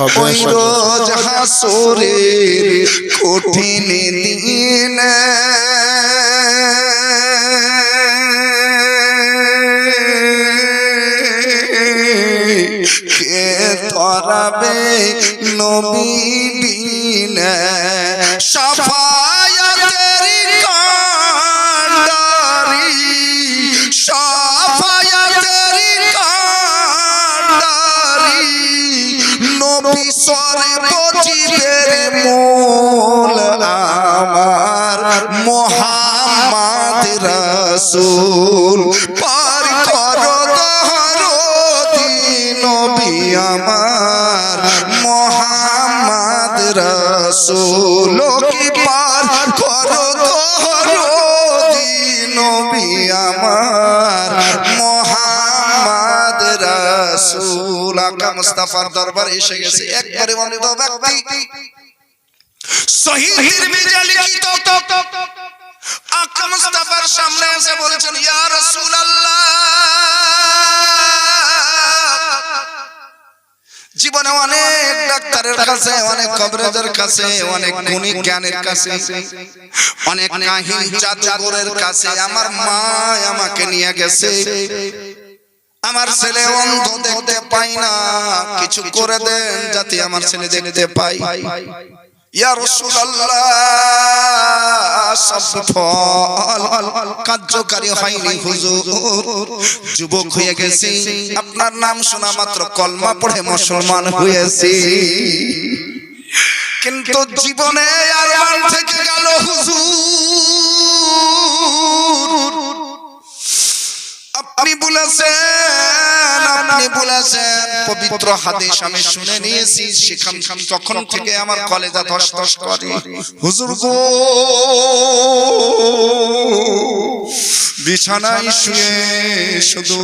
ওই রোজ হাসুরের কঠিন দিন নবী সরে বজিবের মূল আমার মোহাম্মদ রাসূল। পার করো নবী আমার মোহাম্মদ রাসূল। কি পার করো নবী আমার মুস্তাফার দরবারে এসে গেছে। একবারে অন্ধ ব্যক্তি। মুস্তাফার সামনে এসে জীবনে অনেক ডাক্তারের কাছে, অনেক কবরেজের কাছে, অনেক গুণী জ্ঞানের কাছে, অনেক কাহিন কাছে। আমার মা আমাকে নিয়ে গেছে। আমার ছেলে অন্ধ দেখতে পাই না। কিছু করে দেন যাতে আমার ছেলে দেখতে পাই ইয়া রাসূলুল্লাহ সব ফল কার্যকারী হয়নি হুজুর। যুবক হয়ে গেছি। আপনার নাম শোনা মাত্র কলমা পড়ে মুসলমান হয়েছি। কিন্তু জীবনে আর থেকে গেল হুজুর। আপনি বলেছেন আপনি বলেছেন, পবিত্র হাদিস আমি শুনে নিয়েছি, সেখান তখন থেকে আমার কলেজা ধস ধস করে। হুজুর গো, বিছানায় শুয়ে শুধু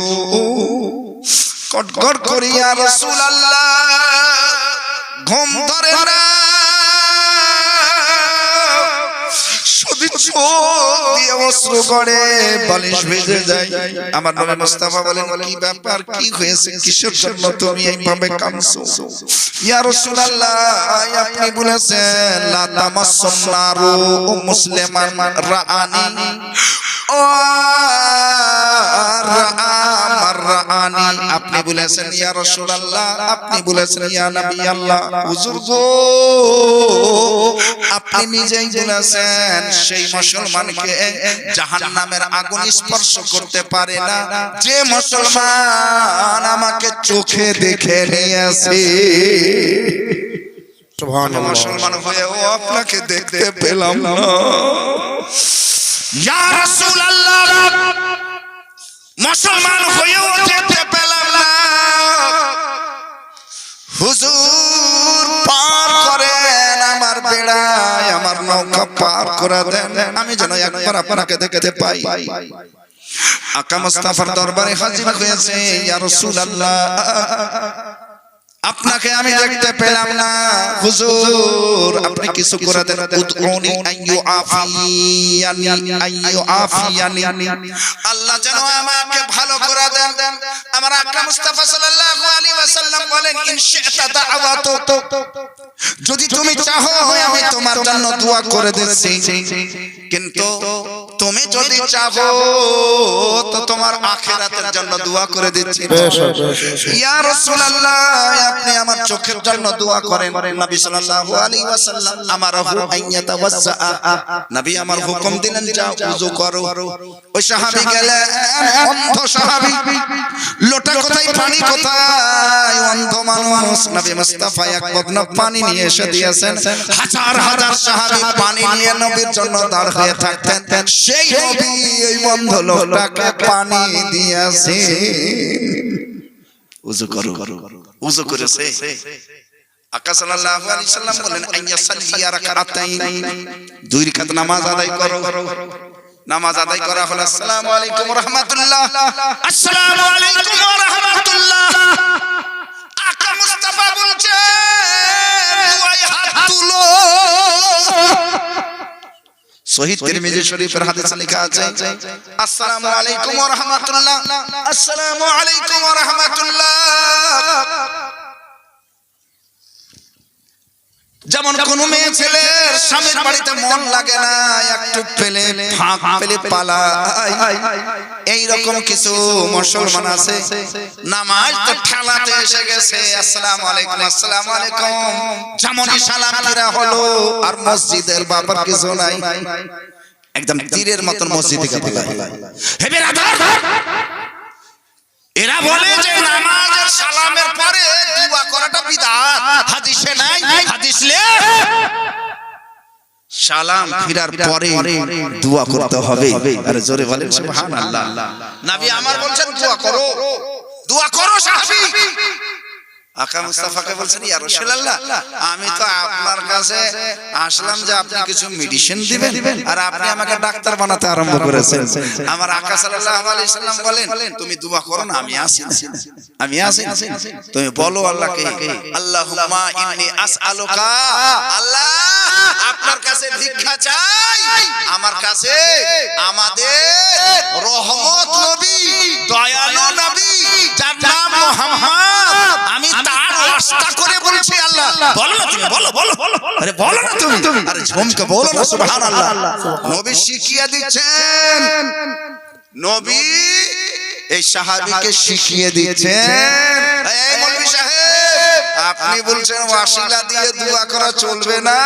কটকট করিয়া রাসূলুল্লাহ ঘুম ধরে চোখ দিয়ে অশ্রু করে বালিশ ভেজে যায়। আমার নবী মুস্তাফা বলেন কি ব্যাপার কি হয়েছে? কিসের জন্য তুমি এইভাবে কাঁদছো? ইয়া রাসূলুল্লাহ আপনি বলেছেন লা তামাসসুন নারু মুসলিমান রাআনি। ও রাআনি আপনি বলেছেন, ইয়া রাসূলুল্লাহ আপনি বলেছেন, ইয়া নবী আল্লাহ হুজুর গো, আপনি নিজেই বলেছেন, সেই মুসলমানকে জাহান্নামের আগুন স্পর্শ করতে পারে না। যে মুসলমান আমাকে চোখে দেখে নিয়েছে। মুসলমান হয়েও আপনাকে দেখতে পেলাম না। ইয়া রাসূলুল্লাহ মুসলমান হয়েও যেতে পেলাম না। হুজুর পার করেন আমার বেড়ায়, আমার নৌকা পার করে দেন। আমি যেন একবার আপনাকে দেখতে পাই। আকা মুস্তাফার দরবারে হাজির হয়েছে, ইয়া রাসূলুল্লাহ। আপনাকে আমি দেখতে পেলাম না। হুজুর, আপনি কিছু করে দেন। উদউনি আইয়ু আফিয়ানি আইয়ু আফিয়ানি। আল্লাহ যেন আমাকে ভালো করে দেন। আমার আকরাম মুস্তাফা সাল্লাল্লাহু আলাইহি ওয়াসাল্লাম বলেন, ইন শি'তা দা'ওয়াতু যদি তুমি চাহো, আমি তোমার জন্য দোয়া করে দিচ্ছি। কিন্তু তুমি যদি চাহো তো তোমার আখিরাতের জন্য দোয়া করে দিচ্ছি। ইয়া রাসূলুল্লাহ আপনি আমার চোখের জন্য দোয়া করেন। নবী সাল্লাল্লাহু আলাইহি ওয়াসাল্লাম আমার হু আইয়াতা ওয়াসা নবী আমার হুকুম দিলেন যাও ওযু করো। ওই সাহাবী গেলেন অন্ধ সাহাবী। লোটা কোথায় পানি কোথায়? অন্ধ মানুষ। নবী মুস্তাফা এক বদনা পানি নিয়ে এসে দিয়েছেন। হাজার হাজার সাহাবী পানি নিয়ে নবীর জন্য দাঁড় হয়ে থাকতেন। সেই এই অন্ধ লোকটাকে পানি দিয়েছে। উজু করো, উজু করেছে আকা নামাজ আদায় করো। আলাইকুম রাহমাতুল্লাহ। তুলো। শহীদ তিরমিজি শরীফের হাদিসে লেখা আছে। আসসালামু আলাইকুম ওয়া রাহমাতুল্লাহ। আসসালামু আলাইকুম ওয়া রাহমাতুল্লাহ। যেমন কোন মেয়ে ছেলের স্বামীর বাড়িতে মন লাগে না একটু পেলে ফাঁক পেলে পালায় এই রকম কিছু মুসলমান আছে। নামাজ তো ঠেলাতে এসে গেছে। আসসালামু আলাইকুম আসসালামু আলাইকুম যেমনই সালাম ফিরা হলো আর মসজিদের ব্যাপার কিছু নাই। একদম তীরের মতন মসজিদে গেছে হে বেরাদার! এরা বলে যে নামাজের সালামের পরে দোয়া করাটা বিদাত। হাদিসে নাই হাদিস লে। সালাম ফিরার পরে দোয়া করতে হবে। আরে জোরে বলেন সুবহানাল্লাহ। নবী আমার বলছেন দোয়া করো। দোয়া করো সাহাবী। আকা মুস্তাফাকে বলছেন ইয়া রাসূলুল্লাহ আমি তো আপনার কাছে আসলাম যে আপনি কিছু মেডিসিন দিবেন আর আপনি আমাকে ডাক্তার বানাতে আরম্ভ করেছেন। আমার আকা সাল্লাল্লাহু আলাইহি সাল্লাম বলেন তুমি দোয়া করো না আমি আসি আমি আসি তুমি বলো আল্লাহকে আল্লাহুম্মা ইন্নী আসআলুকা। আল্লাহ আপনার কাছে ভিক্ষা চাই। আমার কাছে আমাদের রহমত তুমি বলো বলো আরে বলো না তুমি। আরে ঝুমকে বলো না সুবহানাল্লাহ। নবী শিখিয়ে দিচ্ছেন। নবী এই সাহাবীকে শিখিয়ে দিচ্ছেন। এই মৌলভী সাহেব আপনি বলছেন ওয়াসিলা দিয়ে দোয়া করা চলবে না।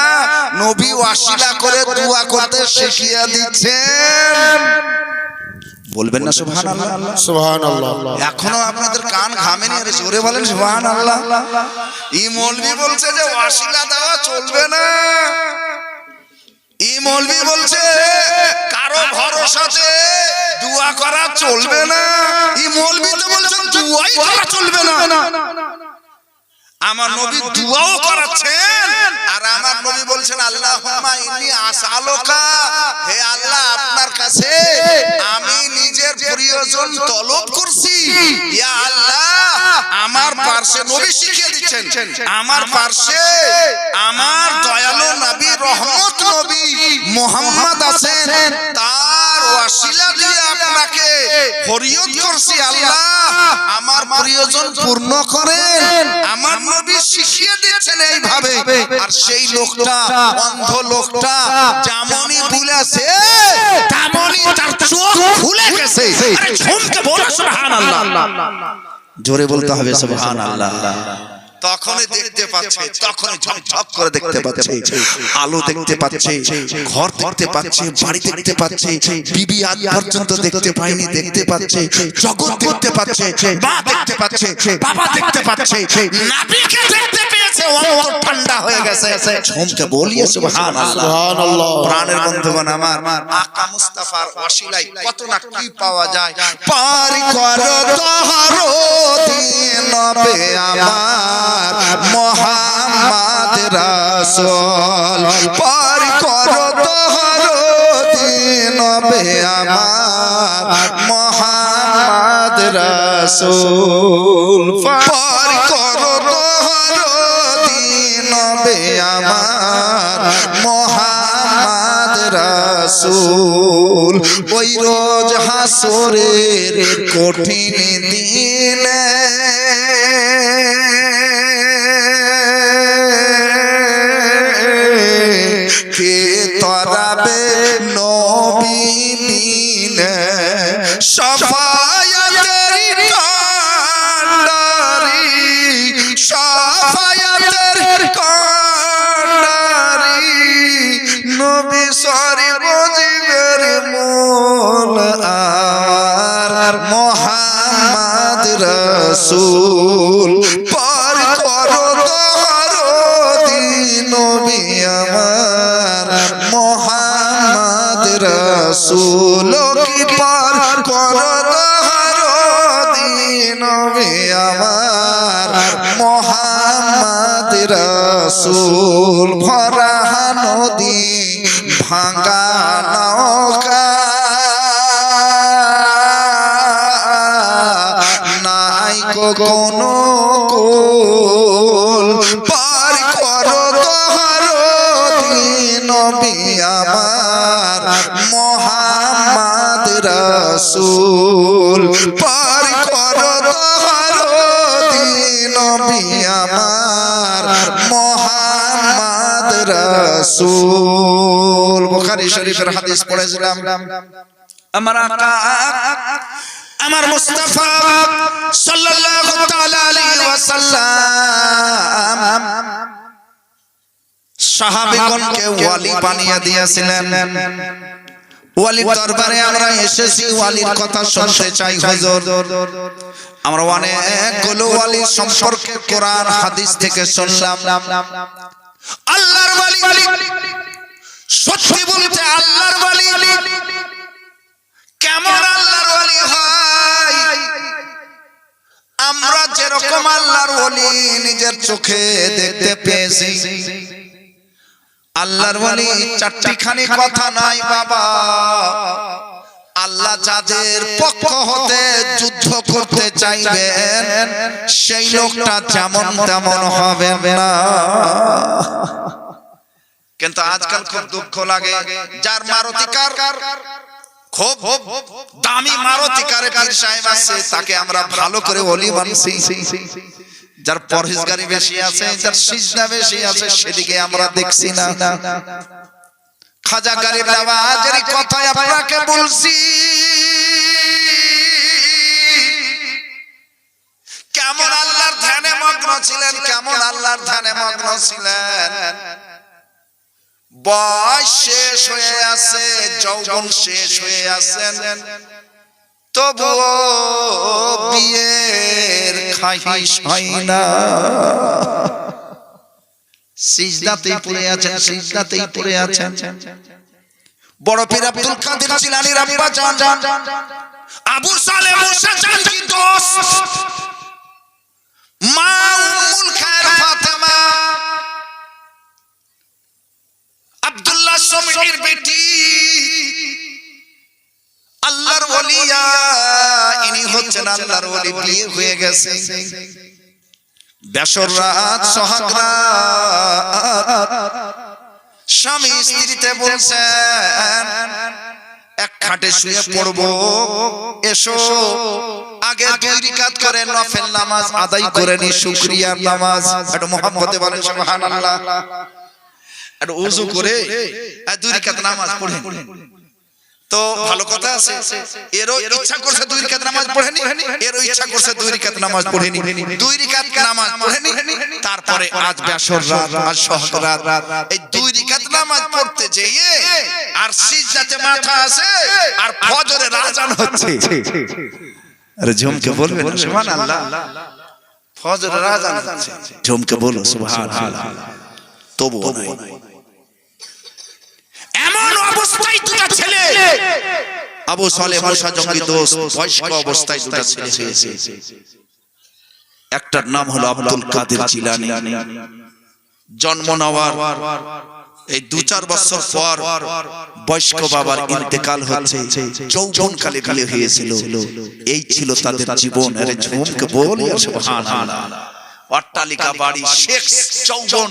নবী ওয়াসিলা করে দোয়া করতে শিখিয়ে দিচ্ছেন। বলবেন না সুবহানাল্লাহ? সুবহানাল্লাহ। এখনও আপনাদের কান ঘামেনি আরে জোরে বলেন সুবহান আল্লাহ ই মৌলবি বলছে যে ওয়াসিলা দেওয়া চলবে না। ই মৌলবি বলছে কারও ভরসাতে দোয়া করা চলবে না। ই মৌলবি তো বলছেন দুয়াই করা চলবে না। আমার নবী দুয়াও করাচ্ছেন। আর আমার নবী বলছেন আল্লাহুম্মা ইন্নী আসআলুকা। হে আল্লাহ আপনার কাছে আমি নিজের প্রিয়জন তলব করছি। ইয়া আল্লাহ আমার পার্শ্বে নবী শিখিয়ে দিচ্ছেন। আমার পার্শ্বে আমার দয়ালু নবী রহমত নবী মুহাম্মদ আছেন। তার ওয়াসিলা দিয়ে আপনাকে ফরিয়াদ করছি আল্লাহ। আমার প্রিয়জন পূর্ণ করেন। আমার নবী শিখিয়ে দিচ্ছেন এইভাবে। আর সেই লোকটা অন্ধ লোকটা যেমনই ভুলেছে তেমনই তার চোখ খুলে গেছে। আরে ঝুমকে বলো সুবহানাল্লাহ। জোরে বলতে হবে সুবহানাল্লাহ। তখনই দেখতে পাচ্ছে তখনই ঝকঝক করে দেখতে পাচ্ছে আলো দেখতে পাচ্ছে ঘর দেখতে পাচ্ছে বাড়ি দেখতে পাচ্ছে বিবি আজ পর্যন্ত দেখতে পায়নি দেখতে পাচ্ছে জগৎ দেখতে পাচ্ছে মা দেখতে পাচ্ছে বাবা দেখতে পাচ্ছে নাবিকে দেখতে পেয়েছে অন্তর ঠান্ডা হয়ে গেছে ঝুমকে বলিয়ে সুবহানাল্লাহ। সুবহানাল্লাহ। প্রাণের বন্ধুগণ আমার আকা মুস্তাফার ওয়াসিলাই কত না কি পাওয়া যায়। পার করো তোহারো দিন বে আমার মোহাম্মদ রাসূল। পার করো তোহারো দিন বে আমার মোহাম্মদ রাসূল। পার রাসূল ওই রোজ হাসরের কঠিন দিনে। মোহাম্মদ রসুল। পর করো দিন নবী আমার। মোহাম্মদ রসুল কি পার করো দিন নবী আমার। মোহাম্মদ রসুল ভরা নদী ভাঙ্গা কোনো কোল পার করো তোহার নবী আমার মোহাম্মদ রসুল। পার করো তোহার নবী আমার মোহাম্মদ রাসূল। বুখারী শরীফের হাদিস পড়েছিলাম। আমার আকা আমার মুস্তাফা সাল্লাল্লাহু তাআলা আলাইহি ওয়াসাল্লাম সাহাবীগণকে ওয়ালি বানিয়ে দিয়েছিলেন। ওয়ালির দরবারে আমরা এসেছি, ওয়ালির কথা শুনতে চাই, হুজুর। আমরা ওয়ালির সম্পর্কে কোরআন, হাদিস থেকে শুনলাম। আল্লাহর ওয়ালি সত্যি বলতে আল্লাহর ওয়ালি। কেমন আল্লাহর ওয়ালি হয়? আমরা যেরকম আল্লাহর ওয়ালি নিজের চোখে দেখতে পেয়েছি। আল্লাহর ওয়ালি চারটি খানি কথা নাই বাবা। আল্লাহ যাদের পক্ষ হতে যুদ্ধ করতে চাইবেন, সেই লোকটা যেমন তেমন হবে না। কিন্তু আজকাল খুব দুঃখ লাগে। যার মারতিকার খুব দামি মারতিকারে পীর সাহেব আছে তাকে আমরা ভালো করে ওলি মানছি যার পরহেজগারি বেশি আছে যার সিজদা বেশি আছে সেদিকে আমরা দেখছি না। খাজা গরিব নওয়াজের কথাই আপনাকে বলছি? কেমন আল্লাহর ধ্যানে মগ্ন ছিলেন কেমন আল্লাহর ধ্যানে মগ্ন ছিলেন? বয়স শেষ হয়ে আছে যৌবন শেষ হয়ে আছেন। তবুও বিয়ের খাইশ হয় না। সিজদাতেই পড়ে আছেন সিজদাতেই পড়ে আছেন। বড় পীর আব্দুল কাদের জিলানীর আব্বা জান। আবু সালে মুসা কি দোস্ত। মা উম্মুল খায়ের ফাতেমা। আব্দুল্লাহ শমীর বেটি। আল্লাহর ওলিয়া ইনি হচ্ছেন আল্লাহর ওলি, বিয়ে হয়ে গেছে। বেসর রাত স্বামী স্ত্রীতে বলছেন, এক খাটে শুয়ে পড়ব, এসো, আগে দুই রিকাত করে নফল নামাজ আদায় করে নি শুকরিয়ার নামাজ। একটু মোহাম্মদে বলেন, সুবহানাল্লাহ। উযু করে দুই রিকাত নামাজ পড়েন। তো ভালো কথা আছে এরও ইচ্ছা করছে দুই রিকাত নামাজ পড়েনি এরও ইচ্ছা করছে দুই রিকাত নামাজ পড়েনি। দুই রিকাত নামাজ পড়েনি তারপরে আজ বেসর রাত আজ শহর রাত। এই দুই রিকাত নামাজ পড়তে যেয়ে আর সিজদাতে মাথা আছে আর ফজরে আজান হচ্ছে। আরে ঝুমকে বলবেন সুবহানাল্লাহ। ফজরে আজান হচ্ছে। ঝুমকে বলো সুবহানাল্লাহ। নাই। এমন অবস্থায় দুটা ছেলে। আবু সালে মুসা জঙ্গি দোস্ত, বয়স্ক অবস্থায় দুটা ছেলে হয়েছে। একটার নাম হলো আব্দুল কাদের জিলানী। জন্ম নেওয়ার এই দু চার বছর পর বয়স্ক বাবার ইন্তেকাল হচ্ছে যৌবন কালে কালে হয়েছিল। এই ছিল তাদের জীবন। আরে ঝুমকে বলি সুবহানাল্লাহ। অট্টালিকা, বাড়ি, শেখ যৌবন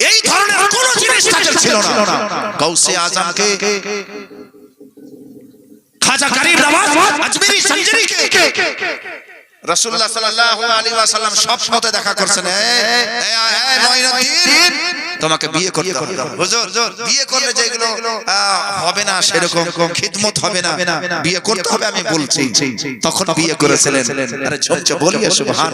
এই ধরনের কোন জিনিস তাদের ছিল না। গাউসে আজমকে খাজা গরিব নওয়াজ আজমেরি সঞ্জরিকে রাসূলুল্লাহ সাল্লাল্লাহু আলাইহি ওয়াসাল্লাম সব স্বপ্নতে দেখা করছেন। এ মঈনুদ্দিন তোমাকে বিয়ে করতে হবে। হুজুর বিয়ে করলে যেগুলো হবে না সেরকম খিদমত হবে না। বিয়ে করতে হবে আমি বলছি। তখন বিয়ে করেছিলেন। আরে ঝুমকে বলিয়ে সুবহান